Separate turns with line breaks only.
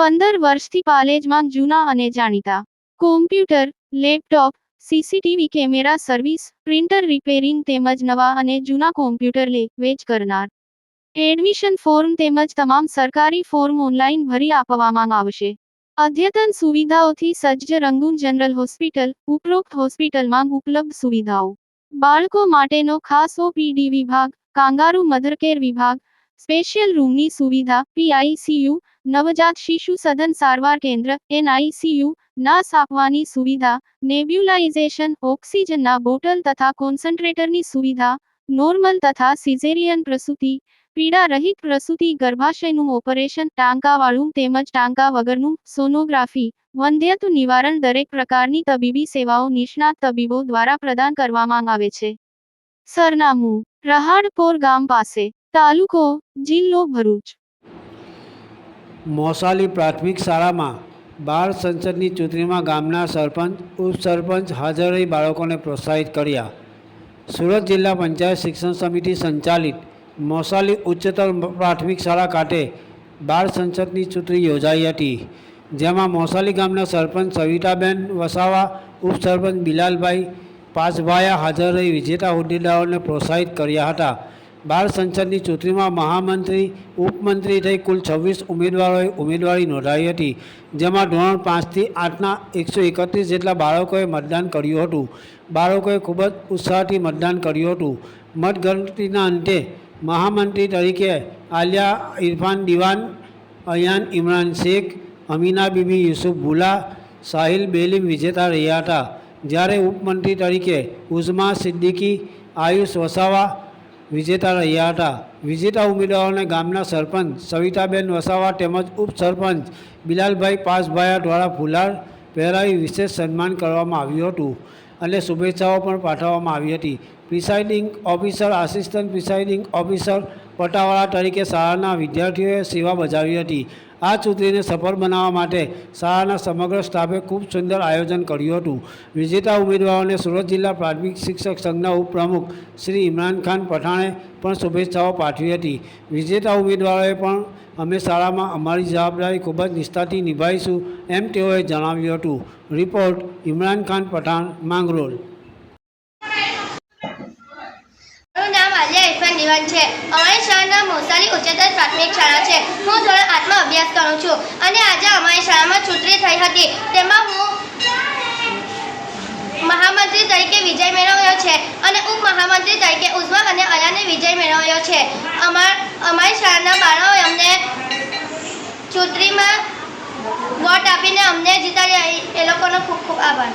પંદર વર્ષથી પાલેજમાં જૂના અને જાણીતા. Computer laptop CCTV camera service printer repairing તેમજ નવા અને જૂના કોમ્પ્યુટર લે, વેચ કરનાર. એડમિશન ફોર્મ તેમજ તમામ સરકારી ફોર્મ ઓનલાઈન ભરી આપવામાં આવશે. અદ્યતન સુવિધાઓથી સજ્જ રંગૂન જનરલ હોસ્પિટલ, ઉપરોક્ત હોસ્પિટલમાં ઉપલબ્ધ સુવિધાઓ. બાળકો માટેનો ખાસ ઓપીડી વિભાગ, કાંગારુ મધરકેર વિભાગ સ્પેશિયલ રૂમની સુવિધા, પીઆઈસીયુ, નવજાત શિશુ સદન સારવાર કેન્દ્ર, એનઆઈસીયુ, નાસ આપવાની સુવિધા, નેબ્યુલાઇઝેશન ઓક્સિજનના બોટલ તથા કોન્સન્ટ્રેટરની સુવિધા, નોર્મલ તથા સિઝેરિયન પ્રસૂતિ પીડા રહિત પ્રસૂતિ, ગર્ભાશયનું ઓપરેશન, ટાંકાવાળું તેમજ ટાંકા વગરનું સોનોગ્રાફી વંધ્યત્વ નિવારણ દરેક પ્રકારની તબીબી સેવાઓ નિષ્ણાત તબીબો દ્વારા પ્રદાન કરવામાં આવે છે. સરનામું, રહાડપોર ગામ પાસે. તાલુકો જિલ્લો ભરૂચ.
મોસાલી પ્રાથમિક શાળામાં બાળ સંસદની ચૂંટણીમાં ગામના સરપંચ, ઉપસરપંચ હાજર રહી બાળકોને પ્રોત્સાહિત કર્યા. સુરત જિલ્લા પંચાયત શિક્ષણ સમિતિ સંચાલિત મોસાલી ઉચ્ચતર પ્રાથમિક શાળા ખાતે બાળ સંસદની ચૂંટણી યોજાઈ હતી, જેમાં મોસાલી ગામના સરપંચ સવિતાબેન વસાવા, ઉપસરપંચ બિલાલભાઈ પાસભાયા હાજર રહી વિજેતા હોદ્દેદારોને પ્રોત્સાહિત કર્યા હતા. બાળ સંસદની ચૂંટણીમાં મહામંત્રી, ઉપમંત્રી થઈ કુલ છવ્વીસ ઉમેદવારોએ ઉમેદવારી નોંધાવી હતી, જેમાં ધોરણ પાંચથી આઠના એકસો એકત્રીસ જેટલા બાળકોએ મતદાન કર્યું હતું. બાળકોએ ખૂબ જ ઉત્સાહથી મતદાન કર્યું હતું. મતગણતરીના અંતે મહામંત્રી તરીકે આલિયા ઇરફાન દિવાન, અયાન ઇમરાન શેખ, અમીના બીબી યુસુફ ભુલા, સાહિલ બેલીમ વિજેતા રહ્યા હતા. જ્યારે ઉપમંત્રી તરીકે ઉઝમા સિદ્દીકી, આયુષ વસાવા વિજેતા રહ્યા હતા. વિજેતા ઉમેદવારોને ગામના સરપંચ સવિતાબેન વસાવા તેમજ ઉપસરપંચ બિલાલભાઈ પાસભાયા દ્વારા ફુલાર પહેરાવી વિશેષ સન્માન કરવામાં આવ્યું હતું અને શુભેચ્છાઓ પણ પાઠવવામાં આવી હતી. Presiding officer, assistant presiding officer પટાવાળા તરીકે શાળાના વિદ્યાર્થીઓએ સેવા બજાવી હતી. આ ચૂંટણીને સફળ બનાવવા માટે શાળાના સમગ્ર સ્ટાફે ખૂબ સુંદર આયોજન કર્યું હતું. વિજેતા ઉમેદવારોને સુરત જિલ્લા પ્રાથમિક શિક્ષક સંઘના ઉપપ્રમુખ શ્રી ઇમરાન ખાન પઠાણે પણ શુભેચ્છાઓ પાઠવી હતી. વિજેતા ઉમેદવારોએ પણ, અમે શાળામાં અમારી જવાબદારી ખૂબ જ નિષ્ઠાથી નિભાવીશું, એમ તેઓએ જણાવ્યું હતું. રિપોર્ટ, ઇમરાન ખાન પઠાણ, માંગરોળ.
દિવાન છે. અમારી શાળાના મોસાલી ઉચ્ચતર પ્રાથમિક શાળા છે. હું ધોરણ આઠમાં અભ્યાસ કરું છું અને આજે અમારી શાળામાં છૂટરી થઈ હતી. તેમાં હું મહામંત્રી તરીકે વિજય મેળવ્યો છે અને ઉપ મહામંત્રી તરીકે ઉઝ્મા અને અયાને વિજય મેળવ્યો છે. અમાર અમારી શાળાના બાળકોએ અમને ચૂંટણીમાં વોટ આપીને અમને જીતાડ્યા એ લોકોનો ખૂબ ખૂબ આભાર